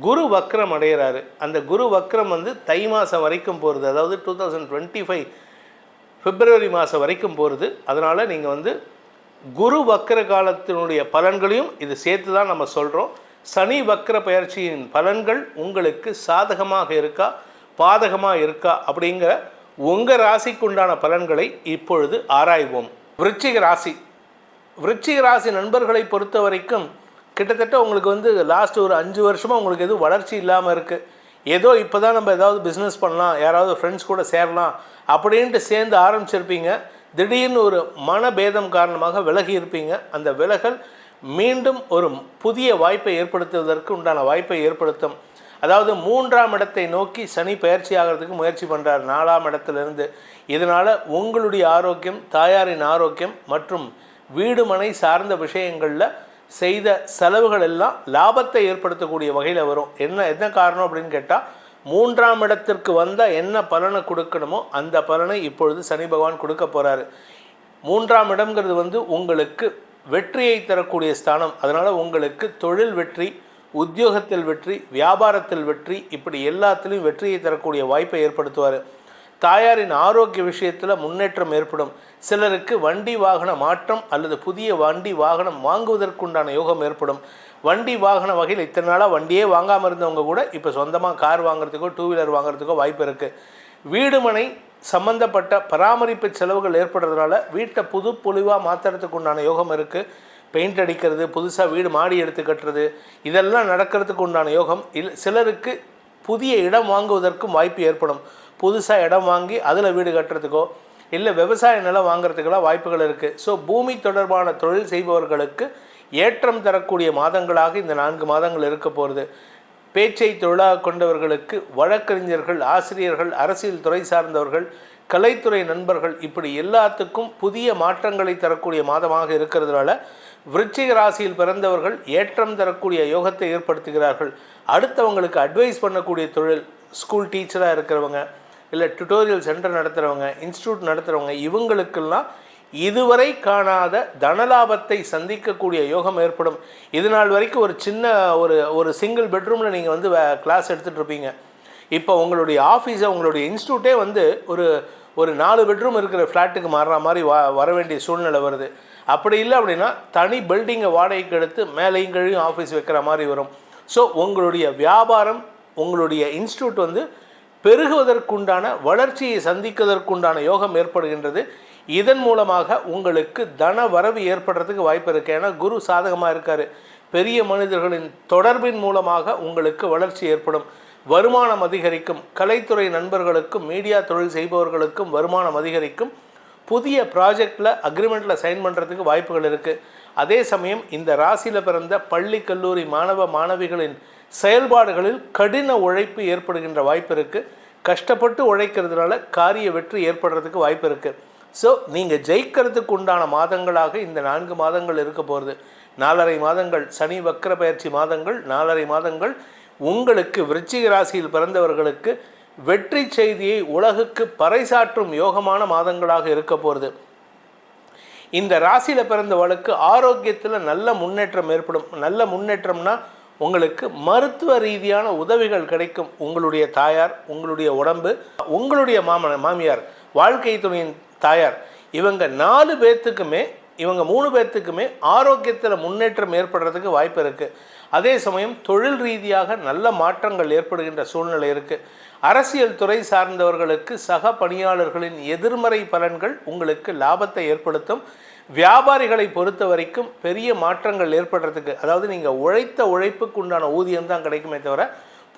குரு வக்ரம் அடைகிறாரு அந்த குரு வக்ரம் வந்து தை மாதம் வரைக்கும் போகிறது அதாவது two thousand twenty five February மாதம் வரைக்கும் போகிறது அதனால் நீங்கள் வந்து குரு வக்ர காலத்தினுடைய பலன்களையும் இது சேர்த்து தான் நம்ம சொல்கிறோம் சனி வக்ர பயிற்சியின் பலன்கள் உங்களுக்கு சாதகமாக இருக்கா பாதகமாக இருக்கா அப்படிங்கிற உங்கள் ராசிக்குண்டான பலன்களை இப்பொழுது ஆராய்வோம். விருச்சிக ராசி. விருச்சிக ராசி நண்பர்களை பொறுத்த வரைக்கும் கிட்டத்தட்ட உங்களுக்கு வந்து லாஸ்ட் ஒரு அஞ்சு வருஷமாக உங்களுக்கு எதுவும் வளர்ச்சி இல்லாமல் இருக்குது ஏதோ இப்போ தான் நம்ம ஏதாவது பிஸ்னஸ் பண்ணலாம் யாராவது ஃப்ரெண்ட்ஸ் கூட சேரலாம் அப்படின்ட்டு சேர்ந்து ஆரம்பிச்சிருப்பீங்க. திடீர்னு ஒரு மனபேதம் காரணமாக விலகி இருப்பீங்க. அந்த விலகல் மீண்டும் ஒரு புதிய வாய்ப்பை ஏற்படுத்துவதற்கு உண்டான வாய்ப்பை ஏற்படுத்தும். அதாவது மூன்றாம் இடத்தை நோக்கி சனி பயிற்சி ஆகிறதுக்கு முயற்சி பண்ணுறார் நாலாம் இடத்துலேருந்து. இதனால் உங்களுடைய ஆரோக்கியம் தாயாரின் ஆரோக்கியம் மற்றும் வீடு மனை சார்ந்த விஷயங்களில் செய்த செலவுகள் எல்லாம் லாபத்தை ஏற்படுத்தக்கூடிய வகையில் வரும். என்ன என்ன காரணம் அப்படின்னு கேட்டால் மூன்றாம் இடத்திற்கு வந்தால் என்ன பலனை கொடுக்கணுமோ அந்த பலனை இப்பொழுது சனி பகவான் கொடுக்க போகிறாரு மூன்றாம் இடம்ங்கிறது வந்து உங்களுக்கு வெற்றியை தரக்கூடிய ஸ்தானம். அதனால் உங்களுக்கு தொழில் வெற்றி உத்தியோகத்தில் வெற்றி வியாபாரத்தில் வெற்றி இப்படி எல்லாத்துலேயும் வெற்றியை தரக்கூடிய வாய்ப்பை ஏற்படுத்துவார். தாயாரின் ஆரோக்கிய விஷயத்தில் முன்னேற்றம் ஏற்படும். சிலருக்கு வண்டி வாகன மாற்றம் அல்லது புதிய வண்டி வாகனம் வாங்குவதற்குண்டான யோகம் ஏற்படும். வண்டி வாகன வகையில் இத்தனை நாளாக வண்டியே வாங்காமல் இருந்தவங்க கூட இப்போ சொந்தமாக கார் வாங்குறதுக்கோ டூ வீலர் வாங்குறதுக்கோ வாய்ப்பு இருக்குது வீடுமனை சம்பந்தப்பட்ட பராமரிப்பு செலவுகள் ஏற்படுறதுனால வீட்டை புது பொலிவாக மாற்றுறதுக்கு உண்டான யோகம் இருக்குது பெயிண்ட் அடிக்கிறது புதுசாக வீடு மாடி எடுத்து கட்டுறது இதெல்லாம் நடக்கிறதுக்கு உண்டான யோகம். இல் சிலருக்கு புதிய இடம் வாங்குவதற்கும் வாய்ப்பு ஏற்படும். புதுசாக இடம் வாங்கி அதில் வீடு கட்டுறதுக்கோ இல்லை விவசாய நிலம் வாங்குறதுக்கெல்லாம் வாய்ப்புகள் இருக்குது ஸோ பூமி தொடர்பான தொழில் செய்பவர்களுக்கு ஏற்றம் தரக்கூடிய மாதங்களாக இந்த நான்கு மாதங்கள் இருக்க போகிறது பேச்சை தொழிலாக கொண்டவர்களுக்கு வழக்கறிஞர்கள் ஆசிரியர்கள் அரசியல் துறை சார்ந்தவர்கள் கலைத்துறை நண்பர்கள் இப்படி எல்லாத்துக்கும் புதிய மாற்றங்களை தரக்கூடிய மாதமாக இருக்கிறதுனால விருச்சிக ராசியில் பிறந்தவர்கள் ஏற்றம் தரக்கூடிய யோகத்தை ஏற்படுத்துகிறார்கள். அடுத்தவங்களுக்கு அட்வைஸ் பண்ணக்கூடிய தொழில் ஸ்கூல் டீச்சராக இருக்கிறவங்க இல்லை டுட்டோரியல் சென்டர் நடத்துகிறவங்க இன்ஸ்டியூட் நடத்துகிறவங்க இவங்களுக்கெல்லாம் இதுவரை காணாத தனலாபத்தை சந்திக்கக்கூடிய யோகம் ஏற்படும். இது நாள் வரைக்கும் ஒரு சின்ன ஒரு ஒரு சிங்கிள் பெட்ரூமில் நீங்கள் வந்து கிளாஸ் எடுத்துகிட்டு இருப்பீங்க. இப்போ உங்களுடைய ஆஃபீஸை உங்களுடைய இன்ஸ்டியூட்டே வந்து ஒரு ஒரு நாலு பெட்ரூம் இருக்கிற ஃப்ளாட்டுக்கு மாறுற மாதிரி வா வர வேண்டிய சூழ்நிலை வருது. அப்படி இல்லை அப்படின்னா தனி பில்டிங்கை வாடகைக்கு எடுத்து மேலேயும் கீழையும் ஆஃபீஸ் வைக்கிற மாதிரி வரும். ஸோ உங்களுடைய வியாபாரம் உங்களுடைய இன்ஸ்டியூட் வந்து பெருகுவதற்குண்டான வளர்ச்சியை சந்திப்பதற்குண்டான யோகம் ஏற்படுகின்றது. இதன் மூலமாக உங்களுக்கு தன வரவு ஏற்படுறதுக்கு வாய்ப்பு இருக்குது ஏன்னா குரு சாதகமாக இருக்கார். பெரிய மனிதர்களின் தொடர்பின் மூலமாக உங்களுக்கு வளர்ச்சி ஏற்படும். வருமானம் அதிகரிக்கும். கலைத்துறை நண்பர்களுக்கும் மீடியா தொழில் செய்பவர்களுக்கும் வருமானம் அதிகரிக்கும். புதிய ப்ராஜெக்டில் அக்ரிமெண்ட்டில் சைன் பண்ணுறதுக்கு வாய்ப்புகள் இருக்குது அதே சமயம் இந்த ராசியில் பிறந்த பள்ளி கல்லூரி மாணவ மாணவிகளின் செயல்பாடுகளில் கடின உழைப்பு ஏற்படுகின்ற வாய்ப்பு இருக்குது கஷ்டப்பட்டு உழைக்கிறதுனால காரிய வெற்றி ஏற்படுறதுக்கு வாய்ப்பு இருக்குது ஸோ நீங்கள் ஜெயிக்கிறதுக்கு உண்டான மாதங்களாக இந்த நான்கு மாதங்கள் இருக்க போகிறது நாலரை மாதங்கள் சனி வக்கர பயிற்சி மாதங்கள் நாலரை மாதங்கள் உங்களுக்கு விருச்சிக ராசியில் பிறந்தவர்களுக்கு வெற்றி செய்தியை உலகுக்கு பறைசாற்றும் யோகமான மாதங்களாக இருக்க போகிறது இந்த ராசியில் பிறந்தவளுக்கு ஆரோக்கியத்தில் நல்ல முன்னேற்றம் ஏற்படும். நல்ல முன்னேற்றம்னா உங்களுக்கு மருத்துவ ரீதியான உதவிகள் கிடைக்கும். உங்களுடைய தாயார் உங்களுடைய உடம்பு உங்களுடைய மாமன மாமியார் வாழ்க்கை துணையின் தாயார். இவங்க நாலு பேர்த்துக்குமே இவங்க மூணு பேர்த்துக்குமே ஆரோக்கியத்தில் முன்னேற்றம் ஏற்படுறதுக்கு வாய்ப்பு இருக்குது அதே சமயம் தொழில் ரீதியாக நல்ல மாற்றங்கள் ஏற்படுகின்ற சூழ்நிலை இருக்குது அரசியல் துறை சார்ந்தவர்களுக்கு சக பணியாளர்களின் எதிர்மறை பலன்கள் உங்களுக்கு லாபத்தை ஏற்படுத்தும். வியாபாரிகளை பொறுத்த வரைக்கும் பெரிய மாற்றங்கள் ஏற்படுறதுக்கு அதாவது நீங்கள் உழைத்த உழைப்புக்கு உண்டான ஊதியம் தான் கிடைக்குமே தவிர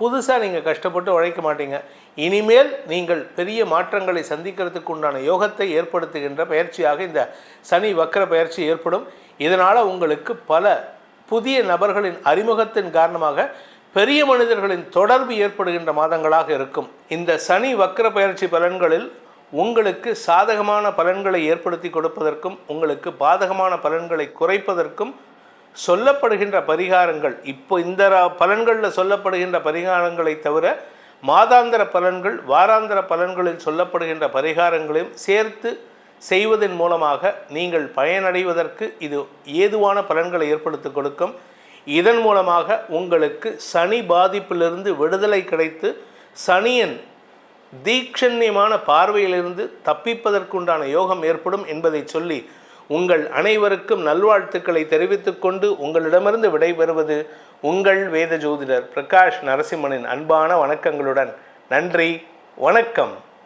புதுசாக நீங்கள் கஷ்டப்பட்டு உழைக்க மாட்டீங்க. இனிமேல் நீங்கள் பெரிய மாற்றங்களை சந்திக்கிறதுக்கு உண்டான யோகத்தை ஏற்படுத்துகின்ற பயிற்சியாக இந்த சனி வக்கர பயிற்சி ஏற்படும். இதனால் உங்களுக்கு பல புதிய நபர்களின் அறிமுகத்தின் காரணமாக பெரிய மனிதர்களின் தொடர்பு ஏற்படுகின்ற மாதங்களாக இருக்கும். இந்த சனி வக்கர பயிற்சி பலன்களில் உங்களுக்கு சாதகமான பலன்களை ஏற்படுத்தி கொடுப்பதற்கும் உங்களுக்கு பாதகமான பலன்களை குறைப்பதற்கும் சொல்லப்படுகின்ற பரிகாரங்கள் இப்போ இந்த ரா- பலன்களில் சொல்லப்படுகின்ற பரிகாரங்களை தவிர மாதாந்திர பலன்கள் வாராந்திர பலன்களில் சொல்லப்படுகின்ற பரிகாரங்களையும் சேர்த்து செய்வதன் மூலமாக நீங்கள் பயனடைவதற்கு இது ஏதுவான பலன்களை ஏற்படுத்தி கொடுக்கும். இதன் மூலமாக உங்களுக்கு சனி பாதிப்பிலிருந்து விடுதலை கிடைத்து சனியன் தீட்சண்யமான பார்வையிலிருந்து தப்பிப்பதற்குண்டான யோகம் ஏற்படும் என்பதை சொல்லி உங்கள் அனைவருக்கும் நல்வாழ்த்துக்களை தெரிவித்துக்கொண்டு உங்களிடமிருந்து விடைபெறுவது உங்கள் வேத ஜோதிடர் பிரகாஷ் நரசிம்மனின் அன்பான வணக்கங்களுடன். நன்றி. வணக்கம்.